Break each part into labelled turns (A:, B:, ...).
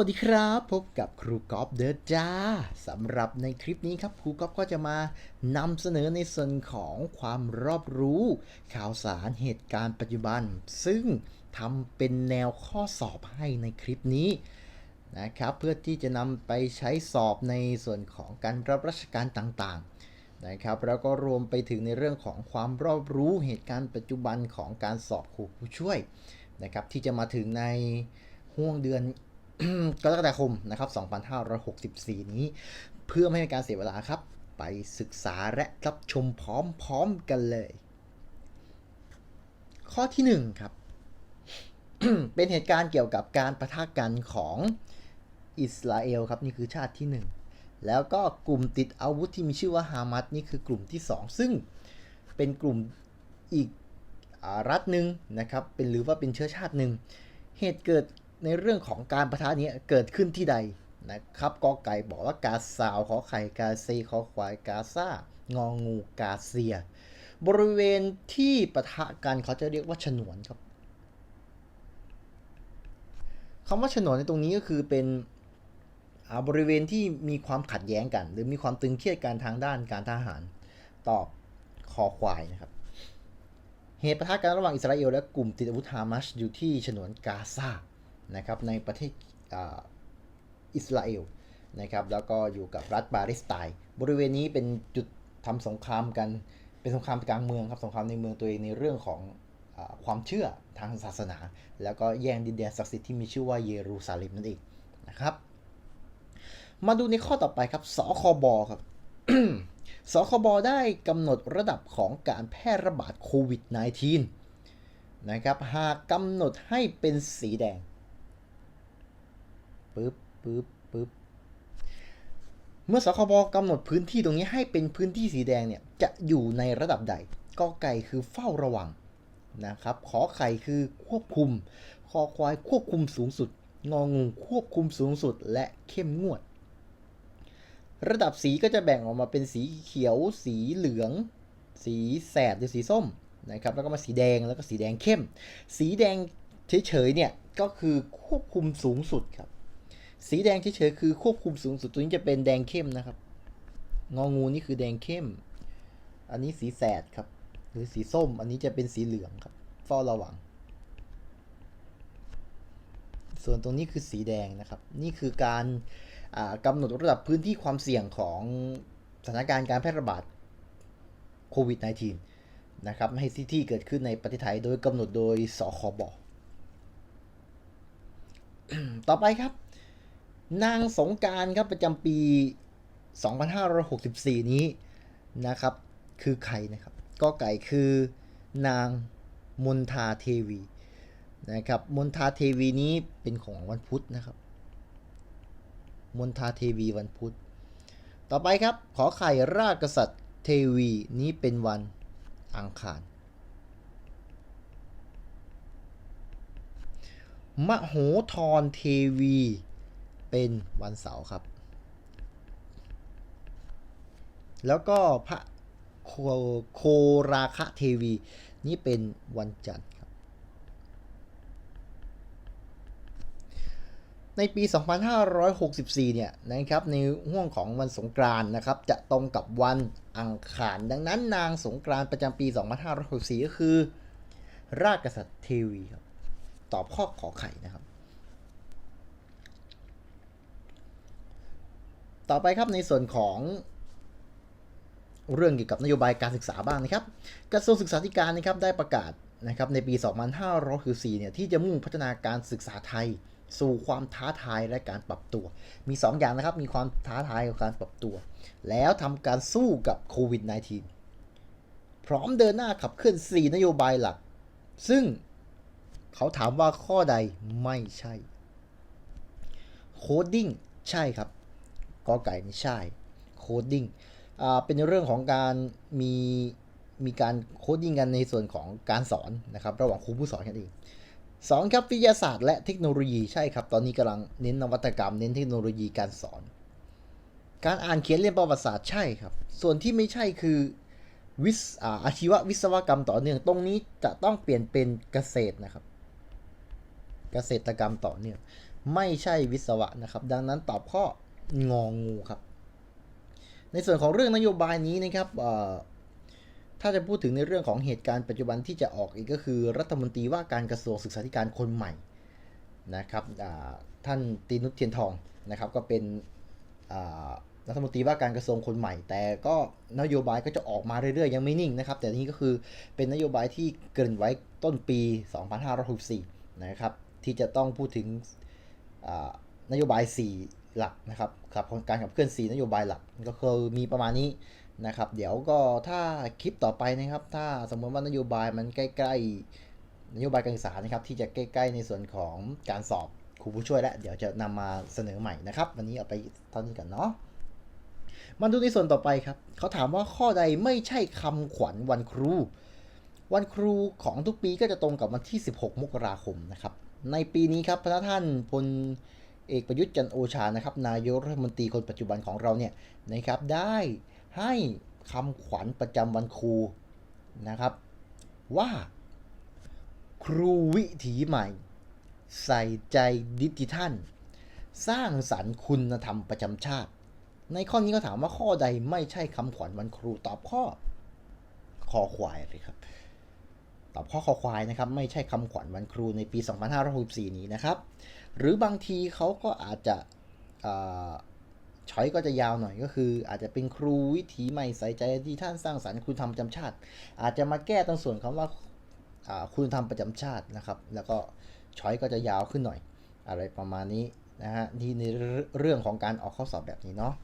A: วัสดีครับ พบกับครูกอล์ฟเดอะจ้าสำหรับในคลิปนี้ครับครูกอล์ฟก็จะมานำเสนอในส่วนของความรอบรู้ ข่าวสารเหตุการณ์ปัจจุบัน ซึ่งทำเป็นแนวข้อสอบให้ในคลิปนี้นะครับ เพื่อที่จะนำไปใช้สอบในส่วนของการรับราชการต่างๆนะครับแล้วก็รวมไปถึงในเรื่องของความรอบรู้เหตุการณ์ปัจจุบันของการสอบครูผู้ช่วยนะครับที่จะมาถึงในห่วงเดือน กรกฎาคมนะครับ 2564 นี้ เพื่อไม่ให้การเสียเวลาครับ ไปศึกษาและรับชมพร้อมๆกันเลย ข้อที่ 1 ครับ เป็นเหตุการณ์เกี่ยวกับการประทะกันของอิสราเอลครับ นี่คือชาติที่ 1 แล้วก็กลุ่มติดอาวุธที่มีชื่อว่าฮามัสนี่คือกลุ่มที่ 2 ซึ่งเป็นกลุ่มอีกอรัฐหนึ่งนะครับ เป็นหรือว่าเป็นเชื้อชาติหนึ่ง เหตุเกิด ในเรื่องของการประทะนี้เกิดขึ้นที่ใดนะครับกอไก่บอกว่ากาซาวขอไข่กาซีขอควายกาซางองูกาเซีย บริเวณที่ปะทะกันเขาจะเรียกว่าฉนวนครับคำว่าฉนวนในตรงนี้ก็คือเป็นบริเวณที่มีความขัดแย้งกัน หรือมีความตึงเครียดกันทางด้านการทหารตอบคอควายนะครับ เหตุปะทะกันระหว่างอิสราเอลและกลุ่มติดอาวุธฮามาสอยู่ที่ฉนวนกาซา นะครับในประเทศอิสราเอลนะครับแล้วก็อยู่กับรัฐปาเลสไตน์บริเวณนี้เป็นจุดทำสงครามกันเป็นสงครามกลางเมืองครับสงครามในเมืองตัวเองในเรื่องของอความเชื่อทางศาสนา แล้วก็แย่งดินแดนศักดิ์สิทธิ์ที่มีชื่อว่าเยรูซาเล็มนั่นเองนะครับ มาดูในข้อต่อไปครับสคบครับสคบได้กำหนดระดับของการแพร่ระบาดโควิด -19 นะครับหากกำหนดให้เป็นสีแดง ปึ๊บปึ๊บปึ๊บเมื่อสคบกำหนดพื้นที่ตรงนี้ให้เป็นพื้นที่สีแดงเนี่ยจะอยู่ในระดับใดกอไก่คือเฝ้าระวังนะครับขอไข่คือควบคุมคอควายควบคุมสูงสุด งองูควบคุมสูงสุดและเข้มงวด ระดับสีก็จะแบ่งออกมาเป็นสีเขียว สีเหลือง สีแสดหรือสีส้มนะครับแล้วก็มาสีแดงแล้วก็สีแดงเข้ม สีแดงเฉยๆเนี่ยก็คือควบคุมสูงสุดครับ สีแดงเฉยๆคือควบคุมสูงสุดตัวนี้จะเป็นแดงเข้มนะครับ งองูนี่คือแดงเข้ม อันนี้สีแสดครับ หรือสีส้ม อันนี้จะเป็นสีเหลืองครับ เฝ้าระวัง ส่วนตรงนี้คือสีแดงนะครับ นี่คือการกำหนดระดับพื้นที่ความเสี่ยงของสถานการณ์การแพร่ระบาดโควิด -19 นะครับให้ที่ที่เกิดขึ้นในประเทศไทยโดยกำหนดโดยสคบต่อไปครับ นางสงการครับประจำปี 2564 นี้นะครับ คือใครนะครับ ก็ไก่คือนางมนทาเทวีนะครับ มนทาเทวีนี้เป็นของวันพุธนะครับ มนทาเทวีวันพุธ ต่อไปครับ ขอไข่ราชกษัตริย์เทวีนี้เป็นวันอังคาร มโหธรเทวี เป็นวันเสาร์ครับ แล้วก็พระโคโคราคะเทวี นี่เป็นวันจันทร์ครับ ในปี 2564 เนี่ยนะครับในห่วงของวันสงกรานต์นะครับ จะตรงกับวันอังคาร ดังนั้นนางสงกรานต์ประจำปี 2564 ก็คือ ราชกษัตริย์เทวีครับ ตอบข้อขอไข่นะครับ ต่อไปครับในส่วนของเรื่องเกี่ยวกับนโยบายการศึกษาบ้างนะครับ กระทรวงศึกษาธิการนะครับได้ประกาศนะครับในปี 2564เนี่ยที่จะมุ่งพัฒนาการศึกษาไทย สู่ความท้าทายและการปรับตัว มี 2ออย่างนะครับ มีความท้าทายกับการปรับตัว แล้วทำการสู้กับโควิด -19 พร้อมเดินหน้าขับเคลื่อน 4 นโยบายหลัก ซึ่งเขาถามว่าข้อใดไม่ใช่ โคดดิ้งใช่ครับ กอไก่ไม่ใช่โคดดิ้งเป็นเรื่องของการมีมีการโคดดิ้งกันในส่วนของการสอนนะครับ ระหว่างครูผู้สอนกันเองสองครับวิทยาศาสตร์และเทคโนโลยีใช่ครับ ตอนนี้กำลังเน้นนวัตกรรม เน้นเทคโนโลยีการสอน การอ่านเขียนเรียนประวัติศาสตร์ใช่ครับ ส่วนที่ไม่ใช่คือวิศอาชีววิศวกรรมต่อเนื่องตรงนี้จะต้องเปลี่ยนเป็นเกษตรนะครับ เกษตรกรรมต่อเนื่องไม่ใช่วิศวะนะครับ ดังนั้นตอบข้อ งองงูครับ ในส่วนของเรื่องนโยบายนี้นะครับถ้าจะพูดถึงในเรื่องของเหตุการณ์ปัจจุบันที่จะออกอีกก็คือรัฐมนตรีว่าการกระทรวงศึกษาธิการคนใหม่นะครับท่านตีนุชเทียนทองนะครับ ก็เป็นรัฐมนตรีว่าการกระทรวงคนใหม่ แต่ก็นโยบายก็จะออกมาเรื่อยๆ ยังไม่นิ่งนะครับ แต่นี่ก็คือเป็นนโยบายที่เกินไว้ต้นปี 2564 นะครับ ที่จะต้องพูดถึงนโยบาย 4 หลักนะครับครับการขับเคลื่อน 4 นโยบายหลักก็คือมีประมาณนี้นะครับ เดี๋ยวก็ถ้าคลิปต่อไปนะครับ ถ้าสมมติว่านโยบายมันใกล้ๆนโยบายการศึกษานะครับ ที่จะใกล้ๆในส่วนของการสอบครูผู้ช่วยแล้วเดี๋ยวจะนำมาเสนอใหม่นะครับ วันนี้เอาไปเท่านี้กันเนาะมาดูในส่วนต่อไปครับเขาถามว่าข้อใดไม่ใช่คำขวัญวันครู วันครูของทุกปีก็จะตรงกับวันที่ 16 มกราคมนะครับ ในปีนี้ครับพระท่านพล เอกประยุทธ์จันโอชานะครับนายกรัฐมนตรีคนปัจจุบันของเราเนี่ยนะครับได้ให้คำขวัญประจำวันครูนะครับ ว่า ครูวิถีใหม่ ใส่ใจดิจิทัล สร้างสรรค์คุณธรรมประจำชาติ ในข้อนี้ก็ถามว่าข้อใดไม่ใช่คำขวัญวันครูตอบข้อคอควายเลยครับตอบข้อคอควายนะครับ ไม่ใช่คำขวัญวันครูในปี 2564 นี้นะครับ หรือบางทีเขาก็อาจจะช้อยก็จะยาวหน่อยก็คือ อาจจะเป็นครูวิถีใหม่ใส่ใจที่ท่านสร้างสรรค์คุณธรรมประจำชาติ อาจจะมาแก้ตรงส่วนคำว่าอ่าคุณธรรมประจำชาตินะครับ แล้วก็ช้อยก็จะยาวขึ้นหน่อย อะไรประมาณนี้นะฮะที่ในเรื่องของการออกข้อสอบแบบนี้เนาะ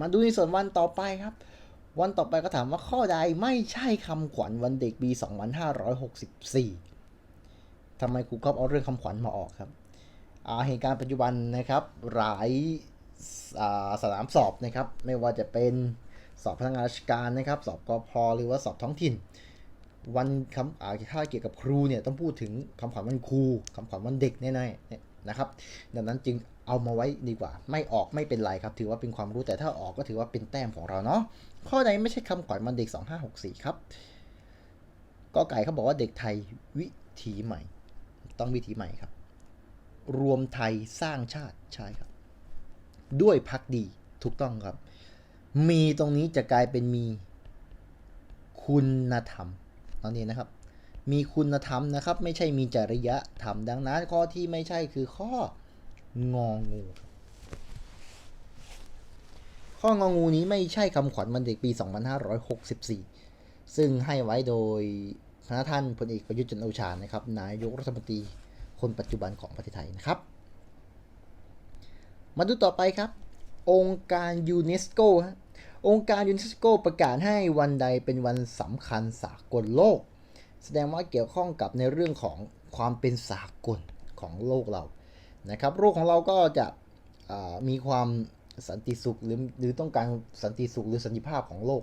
A: มาดูในส่วนวันต่อไปครับ วันต่อไปก็ถามว่าข้อใดไม่ใช่คำขวัญวันเด็กปี2564 ทำไมครูก๊อฟเอาเรื่องคำขวัญมาออกครับเหตุการณ์ปัจจุบันนะครับหลายาสนามสอบนะครับ ไม่ว่าจะเป็นสอบพนักงานราชการนะครับ สอบกอพหรือว่าสอบท้องถิ่น วันคำถ้าเกี่ยวกับครูเนี่ยต้องพูดถึงคำขวัญวันครูคำขวัญวันเด็กแน่ๆนะครับ ดังนั้นจึงเอามาไว้ดีกว่า ไม่ออกไม่เป็นไรครับ ถือว่าเป็นความรู้แต่ถ้าออกก็ถือว่าเป็นแต้มของเราเนาะข้อใดไม่ใช่คำขวัญวันเด็ก 2564 ครับก็ไก่เขาบอกว่าเด็กไทยวิถีใหม่ ต้องวิถีใหม่ครับ รวมไทยสร้างชาติใช่ครับ ด้วยพักดีถูกต้องครับ มีตรงนี้จะกลายเป็นมีคุณธรรมตอนนี้นะครับ มีคุณธรรมนะครับ ไม่ใช่มีจริยธรรมดังนั้น ข้อที่ไม่ใช่คือข้ององูข้ององูนี้ไม่ใช่คำขวัญวันเด็กปี 2564 ซึ่งให้ไว้โดย พระท่านพลเอกประยุทธ์จันทร์โอชานะครับนายกรัฐมนตรีคนปัจจุบันของประเทศไทยนะครับ มาดูต่อไปครับ องค์การยูเนสโกฮะองค์การยูเนสโกประกาศให้วันใดเป็นวันสำคัญสากลโลก แสดงว่าเกี่ยวข้องกับในเรื่องของความเป็นสากลของโลกเรานะครับโลกของเราก็จะมีความสันติสุขหรือหรือต้องการสันติสุขหรือสันติภาพของโลก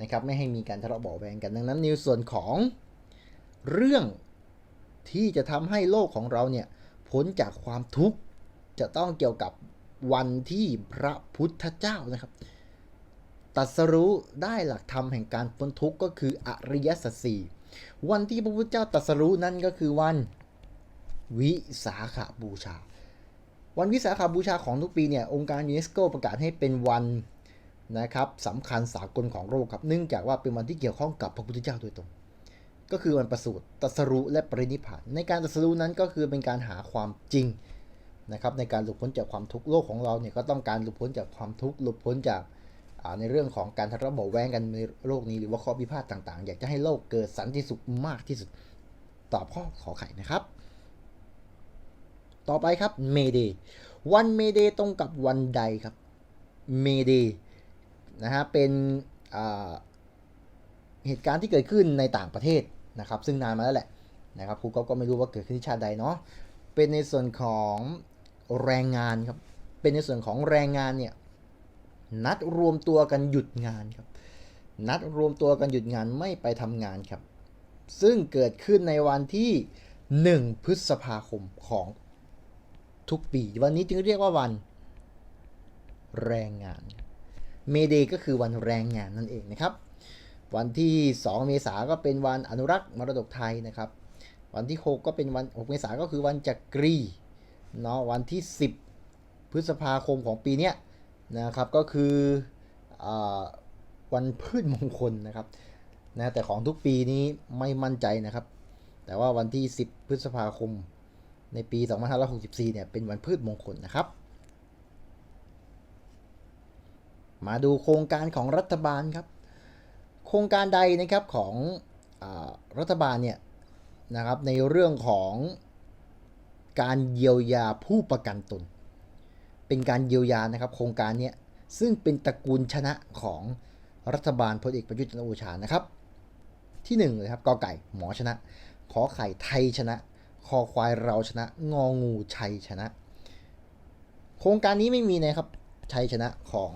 A: นะครับไม่ให้มีการทะเลาะเบาะแวงกันดังนั้นในส่วนของ เรื่องที่จะทำให้โลกของเราเนี่ยพ้นจากความทุกข์จะต้องเกี่ยวกับวันที่พระพุทธเจ้านะครับตัดสรู้ได้หลักธรรมแห่งการพ้นทุกข์ก็คืออริยสัจสี่วันที่พระพุทธเจ้าตรัสรู้นั่นก็คือวันวิสาขาบูชา วันวิสาขาบูชาของทุกปีเนี่ยองค์การยูเนสโกประกาศให้เป็นวันนะครับสำคัญสากลของโลกครับเนื่องจากว่าเป็นวันที่เกี่ยวข้องกับพระพุทธเจ้าโดยตรง ก็คือวันประสูติตรัสรู้และปรินิพานในการตรัสรู้นั้นก็คือเป็นการหาความจริงนะครับในการหลุดพ้นจากความทุกข์โลกของเราเนี่ยก็ต้องการหลุดพ้นจากความทุกข์หลุดพ้นจากในเรื่องของการทะเลาะเบาแวงกันในโลกนี้หรือว่าข้อพิพาทต่างๆ อยากจะให้โลกเกิดสันติสุขมากที่สุดตอบข้อขอไข่นะครับ ต่อไปครับเมเดย์วันเมเดย์ตรงกับวันใดครับเมเดย์นะฮะเป็นเหตุการณ์ที่เกิดขึ้นในต่างประเทศ นะครับซึ่งนานมาแล้วแหละนะครับครูก็ไม่รู้ว่าเกิดขึ้นที่ชาติใดเนาะเป็นในส่วนของแรงงานครับเป็นในส่วนของแรงงานเนี่ยนัดรวมตัวกันหยุดงานครับนัดรวมตัวกันหยุดงานไม่ไปทำงานครับ ซึ่งเกิดขึ้นในวันที่ 1 พฤษภาคมของทุกปี วันนี้จึงเรียกว่าวันแรงงาน เมเดก็คือวันแรงงานนั่นเองนะครับ วันที่ 2 เมษาก็เป็นวันอนุรักษ์มรดกไทยนะครับ วันที่ 6 ก็เป็นวัน 6 เมษาก็คือวันจักรีเนาะวันที่ 10 พฤษภาคมของปีนี้นะครับก็คืออวันพืชมงคลนะครับนะแต่ของทุกปีนี้ไม่มั่นใจนะครับ แต่ว่าวันที่ 10 พฤษภาคมในปี 2564 เนี่ยเป็นวันพืชมงคลนะครับ มาดูโครงการของรัฐบาลครับ โครงการใดนะครับของอรัฐบาลเนี่ยนะครับในเรื่องของการเยียวยาผู้ประกันตน เป็นการเยียวยานะครับโครงการเนี้ยซึ่งเป็นตระกูลชนะของรัฐบาลพลเอกประยุทธ์จันทร์โอชานะครับ ที่หนึ่งเลยครับกอไก่หมอชนะ ขอไข่ไทยชนะ คอควายเราชนะ งองูชัยชนะ โครงการนี้ไม่มีนะครับชัยชนะของ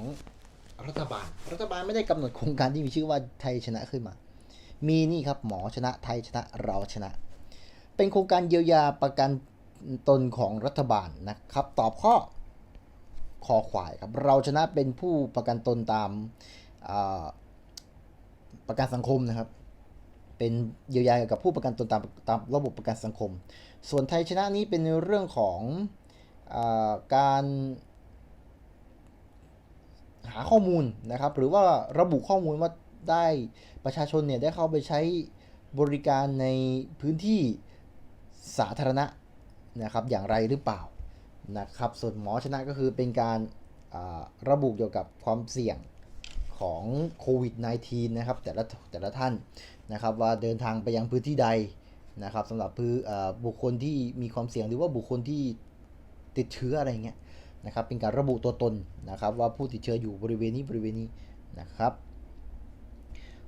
A: รัฐบาล รัฐบาลไม่ได้กำหนดโครงการที่มีชื่อว่าไทยชนะขึ้นมา มีนี่ครับหมอชนะไทยชนะเราชนะ เป็นโครงการเยียวยาประกันตนของรัฐบาลนะครับ ตอบข้อคอควายครับ เราชนะเป็นผู้ประกันตนตามาประกันสังคมนะครับ เป็นเยียวยากับผู้ประกันตนตามตามระบบประกันสังคม ส่วนไทยชนะนี้เป็นในเรื่องของอาการ หาข้อมูลนะครับ หรือว่าระบุข้อมูลว่าได้ประชาชนเนี่ยได้เข้าไปใช้บริการในพื้นที่สาธารณะนะครับอย่างไรหรือเปล่านะครับ ส่วนหมอชนะก็คือเป็นการาระบุเกี่ยวกับความเสี่ยงของโควิด -19 นะครับแต่ละแต่ละท่านนะครับว่าเดินทางไปยังพื้นที่ใดนะครับสำหรับพื้นบุคคลที่มีความเสี่ยงหรือว่าบุคคลที่ติดเชื้ออะไรเงี้ย นะครับเป็นการระบุตัวตนนะครับว่าผู้ติดเชื้ออยู่บริเวณนี้บริเวณนี้นะครับ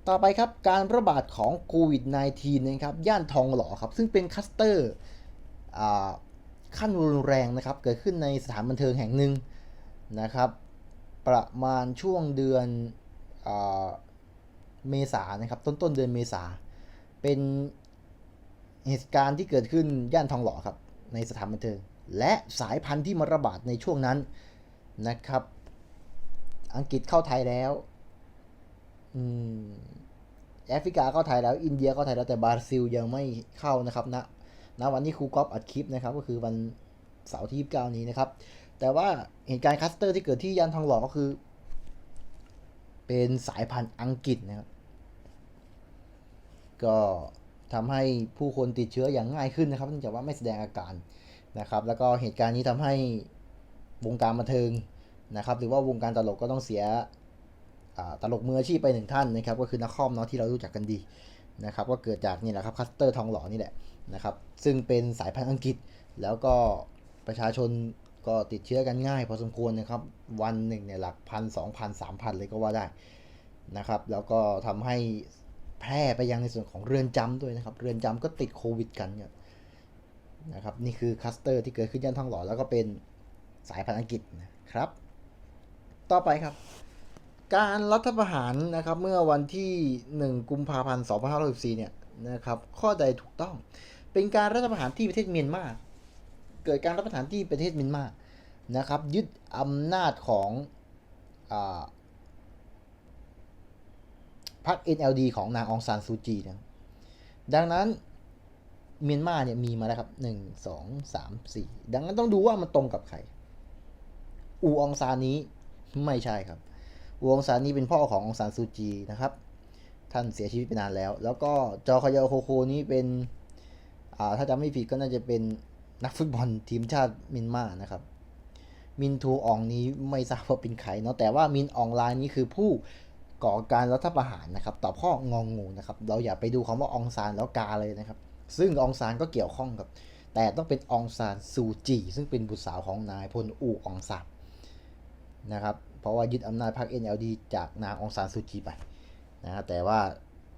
A: ต่อไปครับการระบาดของโควิด -19 นะครับย่านทองหล่อครับซึ่งเป็นคัสเตอร์อขั้นรุนแรงนะครับเกิดขึ้นในสถานบันเทิงแห่งหนึ่งนะครับ ประมาณช่วงเดือนเมษานะครับต้นต้นเดือนเมษาเป็นเหตุการณ์ที่เกิดขึ้นย่านทองหล่อครับในสถานบันเทิง และสายพันธุ์ที่มาระบาดในช่วงนั้นนะครับ อังกฤษเข้าไทยแล้วอแอฟริกาเข้าไทยแล้ว อินเดียเข้าไทยแล้วแต่บราซิลยังไม่เข้านะครับณณวันนี้ครูก๊อฟอัดคลิปนะครับ ก็คือวันเสาร์ที่29นี้นะครับ แต่ว่าเหตุการณ์คัสเตอร์ที่เกิดที่ยานทองหล่อก็คือ เป็นสายพันธุ์อังกฤษนะครับ ก็ทำให้ผู้คนติดเชื้ออย่างง่ายขึ้นนะครับเนื่องจากว่าไม่แสดงอาการ นะครับ แล้วก็เหตุการณ์นี้ทำให้วงการบันเทิงนะครับ หรือว่าวงการตลกก็ต้องเสียตลกมืออาชีพไปหนึ่งท่านนะครับ ก็คือนักคอมเนาะที่เรารู้จักกันดีนะครับ ก็เกิดจากนี่แหละครับคัสเตอร์ทองหล่อนี่แหละนะครับ ซึ่งเป็นสายพันธุ์อังกฤษ แล้วก็ประชาชนก็ติดเชื้อกันง่ายพอสมควรนะครับ วันหนึ่งเนี่ยหลักพันสองพันสามพันเลยก็ว่าได้นะครับ แล้วก็ทำให้แพร่ไปยังในส่วนของเรือนจำด้วยนะครับ เรือนจำก็ติดโควิดกันเนี่ย นะครับนี่คือคลัสเตอร์ที่เกิดขึ้นย่านทองหล่อแล้วก็เป็นสายพันธุ์อังกฤษนะครับ ต่อไปครับ การรัฐประหารนะครับเมื่อวันที่ 1 กุมภาพันธ์ 2564เนี่ยนะครับข้อใดถูกต้อง เป็นการรัฐประหารที่ประเทศเมียนมาเกิดการรัฐประหารที่ประเทศเมียนมานะครับ ยึดอำนาจของอพรรค NLD ของนางองซานซูจีนะดังนั้น เมียนมาเนี่ยมีมาแล้วครับหนึ่งสองสามสี่ดังนั้นต้องดูว่ามันตรงกับใคร อูองซานนี้ไม่ใช่ครับ อูองซานนี้เป็นพ่อขององซานซูจีนะครับ ท่านเสียชีวิตไปนานแล้ว แล้วก็จอคยาโคโคนี้เป็นอ่าถ้าจำไม่ผิดก็น่าจะเป็นนักฟุตบอลทีมชาติเมียนมานะครับ มินทูอองนี้ไม่ทราบว่าเป็นใครเนาะแต่ว่ามินอองไลน์นี้คือผู้ก่อการรัฐประหารนะครับ ตอบข้องงงูนะครับ เราอย่าไปดูคำว่าองซานแล้วกาเลยนะครับ ซึ่งองซานก็เกี่ยวข้องกับ แต่ต้องเป็นองซานซูจี ซึ่งเป็นบุตรสาวของนายพลอูองซานนะครับ เพราะว่ายึดอำนาจพรรค NLD จากนางองซานซูจีไปนะแต่ว่า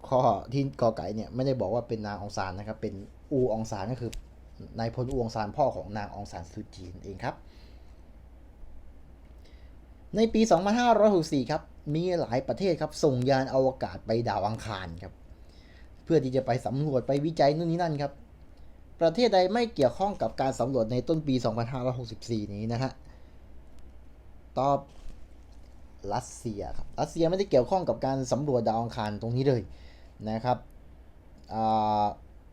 A: ข้อที่กอไก่เนี่ยไม่ได้บอกว่าเป็นนางองซานนะครับ เป็นอูองซานก็คือนายพลอูองซานพ่อของนางองซานซูจีนั่นเองครับ ในปี 2564 ครับ มีหลายประเทศครับ ส่งยานอวกาศไปดาวอังคารครับ พื่อที่จะไปสำรวจไปวิจัยนู่นนี่นั่นครับ ประเทศใดไม่เกี่ยวข้องกับการสำรวจในต้นปี 2564 นี้นะฮะ ตอบรัสเซียครับ รัสเซียไม่ได้เกี่ยวข้องกับการสำรวจดาวอังคารตรงนี้เลยนะครับ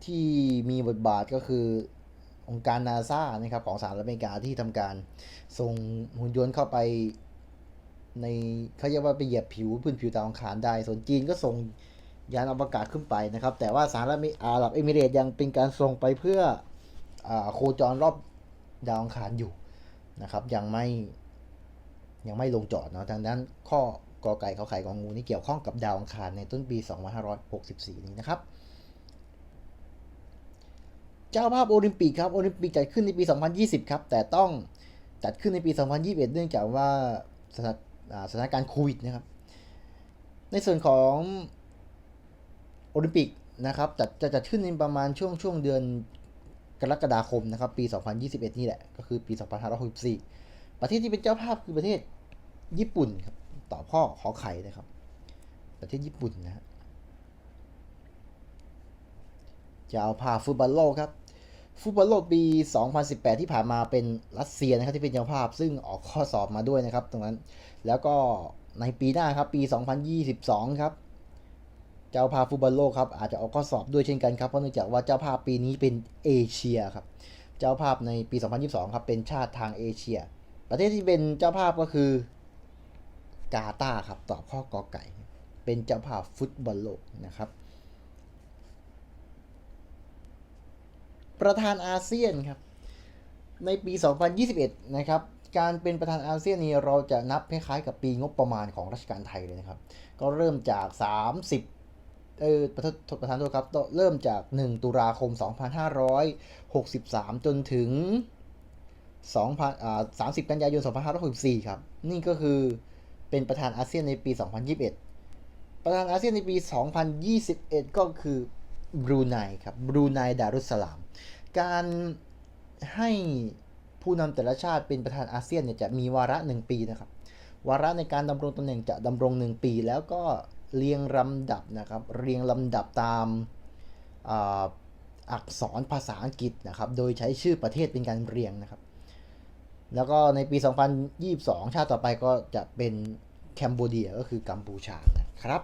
A: ที่มีบทบาทก็คือองค์การนาซานะครับของสหรัฐอเมริกาที่ทำการส่งหุ่นยนต์เข้าไปในเขาเรียกว่าไปเหยียบผิวพื้นผิวดาวอังคารได้ ส่วนจีนก็ส่ง ยานอวกาศขึ้นไปนะครับ แต่ว่าสหรัฐอาหรับเอมิเรตส์ยังเป็นการส่งไปเพื่ออโคจรรอบดาวอังคารอยู่นะครับ ยังไม่ยังไม่ลงจอดเนาะดังนั้นข้อกอไก่ขอไข่กองงูนี่เกี่ยวข้องกับดาวอังคารในต้นปี 2564 นี้นะครับ เจ้าภาพโอลิมปิกครับโอลิมปิกจัดขึ้นในปี 2020 ครับ แต่ต้องจัดขึ้นในปี 2021 เนื่องจากว่าสถานอ่าสถานการณ์โควิดนะครับ ในส่วนของ โอลิมปิกนะครับจัดจะจัดขึ้นในประมาณช่วงช่วงเดือนกรกฎาคมนะครับปี 2021 นี่แหละ ก็คือปี 2564 ประเทศที่เป็นเจ้าภาพคือประเทศญี่ปุ่นครับต่อพ่อขอไข่นะครับ ประเทศญี่ปุ่นนะฮะเจ้าภาพฟุตบอลโลกครับฟุตบอลโลกปี 2018 ที่ผ่านมาเป็นรัสเซียนะครับที่เป็นเจ้าภาพ ซึ่งออกข้อสอบมาด้วยนะครับ ตรงนั้นแล้วก็ในปีหน้าครับปี 2022 ครับ จ้าภาพฟุตบอลโลกครับอาจจะออกข้อสอบด้วยเช่นกันครับเพราะเนื่องจากว่าเจ้าภาพปีนี้เป็นเอเชียครับเจ้าภาพในปี 2022 ครับเป็นชาติทางเอเชีย ประเทศที่เป็นเจ้าภาพก็คือกาตาร์ครับตอบข้อกอไก่ เป็นเจ้าภาพฟุตบอลโลกนะครับ ประธานอาเซียนครับในปี 2021 นะครับการเป็นประธานอาเซียนนี้เราจะนับคล้ายๆกับปีงบประมาณของรัชกาลไทยเลยนะครับ ก็เริ่มจาก 30 เออประธานประธานโทษครับ เริ่มจาก 1 ตุลาคม 2563 จนถึง2,000อ่า30 กันยายน 2564 ครับ นี่ก็คือเป็นประธานอาเซียนในปี 2021 ประธานอาเซียนในปี 2021 ก็คือบรูไนครับบรูไนดารุสสลาม การให้ผู้นำแต่ละชาติเป็นประธานอาเซียนเนี่ยจะมีวาระหนึ่งปีนะครับ วาระในการดำรงตำแหน่งจะดำรงหนึ่งปี แล้วก็ เรียงลำดับนะครับ เรียงลำดับตามอักษรภาษาอังกฤษนะครับ โดยใช้ชื่อประเทศเป็นการเรียงนะครับ แล้วก็ในปี 2022 ชาติต่อไปก็จะเป็นแคนเบเดียก็คือกัมพูชานะครับ